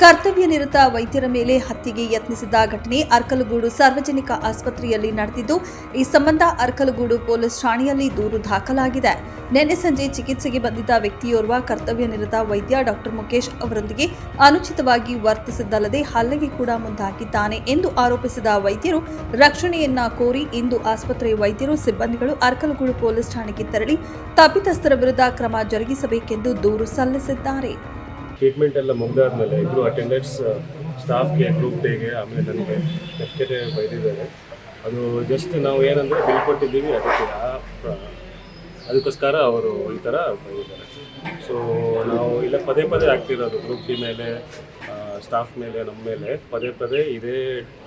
ಕರ್ತವ್ಯ ನಿರತ ವೈದ್ಯರ ಮೇಲೆ ಹತ್ಯೆಗೆ ಯತ್ನಿಸಿದ ಘಟನೆ ಅರ್ಕಲಗೂಡು ಸಾರ್ವಜನಿಕ ಆಸ್ಪತ್ರೆಯಲ್ಲಿ ನಡೆದಿದ್ದು, ಈ ಸಂಬಂಧ ಅರ್ಕಲಗೂಡು ಪೊಲೀಸ್ ಠಾಣೆಯಲ್ಲಿ ದೂರು ದಾಖಲಾಗಿದೆ. ನಿನ್ನೆ ಸಂಜೆ ಚಿಕಿತ್ಸೆಗೆ ಬಂದಿದ್ದ ವ್ಯಕ್ತಿಯೋರ್ವ ಕರ್ತವ್ಯ ನಿರತ ವೈದ್ಯ ಡಾಕ್ಟರ್ ಮುಖೇಶ್ ಅವರೊಂದಿಗೆ ಅನುಚಿತವಾಗಿ ವರ್ತಿಸಿದ್ದಲ್ಲದೆ ಹಲ್ಲೆಗೆ ಕೂಡ ಮುಂದಾಗಿದ್ದಾನೆ ಎಂದು ಆರೋಪಿಸಿದ ವೈದ್ಯರು, ರಕ್ಷಣೆಯನ್ನ ಕೋರಿ ಇಂದು ಆಸ್ಪತ್ರೆ ವೈದ್ಯರು ಸಿಬ್ಬಂದಿಗಳು ಅರ್ಕಲಗೂಡು ಪೊಲೀಸ್ ಠಾಣೆಗೆ ತೆರಳಿ, ತಪ್ಪಿತಸ್ಥರ ವಿರುದ್ಧ ಕ್ರಮ ಜರುಗಿಸಬೇಕೆಂದು ದೂರು ಸಲ್ಲಿಸಿದ್ದಾರೆ. ಟ್ರೀಟ್ಮೆಂಟ್ ಎಲ್ಲ ಮುಗ್ದಾದ್ಮೇಲೆ ಇಬ್ಬರು ಅಟೆಂಡೆಂಟ್ಸ್ ಸ್ಟಾಫ್ಗೆ ಗ್ರೂಪ್ ಡೇಗೆ ಆಮೇಲೆ ನನಗೆ ಕೆಟ್ಟೆ ಬೈದಿದ್ದಾರೆ. ಅದು ಜಸ್ಟ್ ನಾವು ಏನಂದರೆ ಬಿಲ್ ಕೊಟ್ಟಿದ್ದೀವಿ, ಅದಕ್ಕೆ ಅದಕ್ಕೋಸ್ಕರ ಅವರು ಈ ಥರ ಬೈದಿದ್ದಾರೆ. ಸೊ ನಾವು ಇಲ್ಲ, ಪದೇ ಪದೇ ಆಗ್ತಿರೋದು ಗ್ರೂಪ್ ಡಿ ಮೇಲೆ ಸ್ಟಾಫ್ ಮೇಲೆ ನಮ್ಮ ಮೇಲೆ. ಪದೇ ಪದೇ ಇದೇ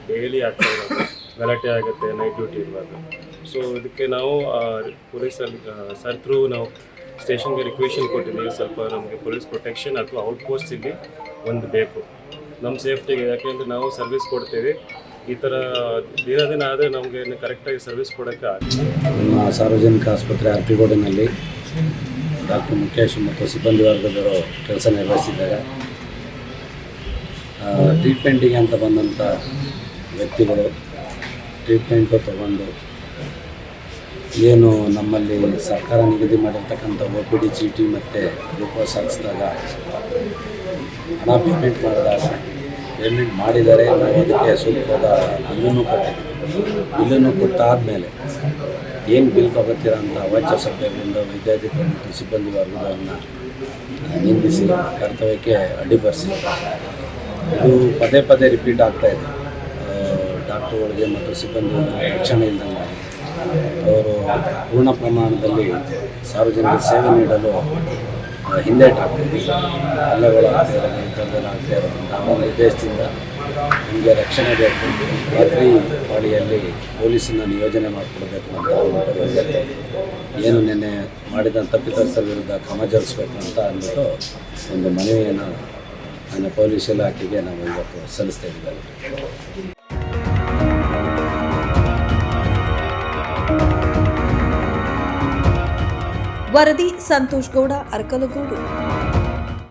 ಡೈಲಿ ಆಗ್ತಾ ಇರೋದು. ಗಲಾಟೆ ಆಗುತ್ತೆ ನೈಟ್ ಡ್ಯೂಟಿ ಇರುವಾಗ. ಸೊ ಇದಕ್ಕೆ ನಾವು ಪೊಲೀಸಲ್ಲಿ ಸರ್ ಥ್ರೂ ನಾವು ಸ್ಟೇಷನ್ಗೆ ರಿಕ್ವೆಷನ್ ಕೊಟ್ಟಿದ್ದೀವಿ. ಸ್ವಲ್ಪ ನಮಗೆ ಪೊಲೀಸ್ ಪ್ರೊಟೆಕ್ಷನ್ ಅಥವಾ ಔಟ್ ಇಲ್ಲಿ ಒಂದು ಬೇಕು. ನಮ್ಮ ಸೇಫ್ಟಿಗೆ ಯಾಕೆಂದರೆ ನಾವು ಸರ್ವಿಸ್ ಕೊಡ್ತೀವಿ. ಈ ಥರ ದಿನ ದಿನ ಆದರೆ ನಮಗೆ ಕರೆಕ್ಟಾಗಿ ಸರ್ವಿಸ್ ಕೊಡೋಕ್ಕೆ ನಮ್ಮ ಸಾರ್ವಜನಿಕ ಆಸ್ಪತ್ರೆ ಅರ್ಪಿಗೋಡಿನಲ್ಲಿ ಡಾಕ್ಟರ್ ಮುಖೇಶ್ ಮತ್ತು ಸಿಬ್ಬಂದಿ ವರ್ಗದವರು ಕೆಲಸ ನಿರ್ವಹಿಸಿದ್ದಾರೆ. ಟ್ರೀಟ್ಮೆಂಟಿಗೆ ಅಂತ ಬಂದಂಥ ವ್ಯಕ್ತಿಗಳು ಟ್ರೀಟ್ಮೆಂಟು ತಗೊಂಡು ಏನು ನಮ್ಮಲ್ಲಿ ಸರ್ಕಾರ ನಿಗದಿ ಮಾಡಿರ್ತಕ್ಕಂಥ ಒ ಪಿ ಡಿ ಚೀಟಿ ಮತ್ತು ಗ್ಲೂಕೋಸ್ ಹಾಕಿಸಿದಾಗ ಹಣ ಪೇಮೆಂಟ್ ಮಾಡಿದಾಗ ಪೇಮೆಂಟ್ ಮಾಡಿದರೆ ನಾವು ಅದಕ್ಕೆ ಸೂಕ್ತವಾದ ಬಿಲ್ಲನ್ನು ಕೊಟ್ಟಿದ್ದೀವಿ. ಬಿಲ್ಲನ್ನು ಕೊಟ್ಟಾದಮೇಲೆ ಏನು ಬಿಲ್ ತಗೋತೀರ ಅಂತ ವಾಚ್ಯ ಸಭೆಗಳಿಂದ ವೈದ್ಯಾಧಿಕಾರಿ ಮತ್ತು ಸಿಬ್ಬಂದಿ ವರ್ಗದವ್ರನ್ನ ನಿಂದಿಸಿ ಕರ್ತವ್ಯಕ್ಕೆ ಅಡ್ಡಿಪಡಿಸಿ. ಇದು ಪದೇ ಪದೇ ರಿಪೀಟ್ ಆಗ್ತಾಯಿದೆ ಡಾಕ್ಟ್ರುಗಳಿಗೆ ಮತ್ತು ಸಿಬ್ಬಂದಿ ರಕ್ಷಣೆ ಇಲ್ಲದಂಗೆ. ಅವರು ಪೂರ್ಣ ಪ್ರಮಾಣದಲ್ಲಿ ಸಾರ್ವಜನಿಕ ಸೇವೆ ನೀಡಲು ಹಿಂದೇಟಾಗ್ತದೆ ಥರದ್ದೆಲ್ಲ ಆಗ್ತಾ ಇರೋದ್ರಿಂದ ಆ ಒಂದು ಉದ್ದೇಶದಿಂದ ನಮಗೆ ರಕ್ಷಣೆ ಬೇಕು. ರಾತ್ರಿ ಪಾಳಿಯಲ್ಲಿ ಪೊಲೀಸನ್ನು ನಿಯೋಜನೆ ಮಾಡಿಕೊಡ್ಬೇಕು ಅಂತ ಏನು ನಿನ್ನೆ ಮಾಡಿದ ತಪ್ಪಿತಸ್ಥರ ವಿರುದ್ಧ ಕ್ರಮ ಜರುಗಿಸ್ಬೇಕು ಅಂತ ಅಂದ್ಬಿಟ್ಟು ಒಂದು ಮನವಿಯನ್ನು, ನನ್ನ ಪೊಲೀಸ್ ಇಲಾಖೆಗೆ ನಾವು ಇವತ್ತು ಸಲ್ಲಿಸ್ತಾ ಇದ್ದೀವಿ. ವರದಿ ಸಂತೋಷ್ ಗೌಡ ಅರ್ಕಲಗೂಡು.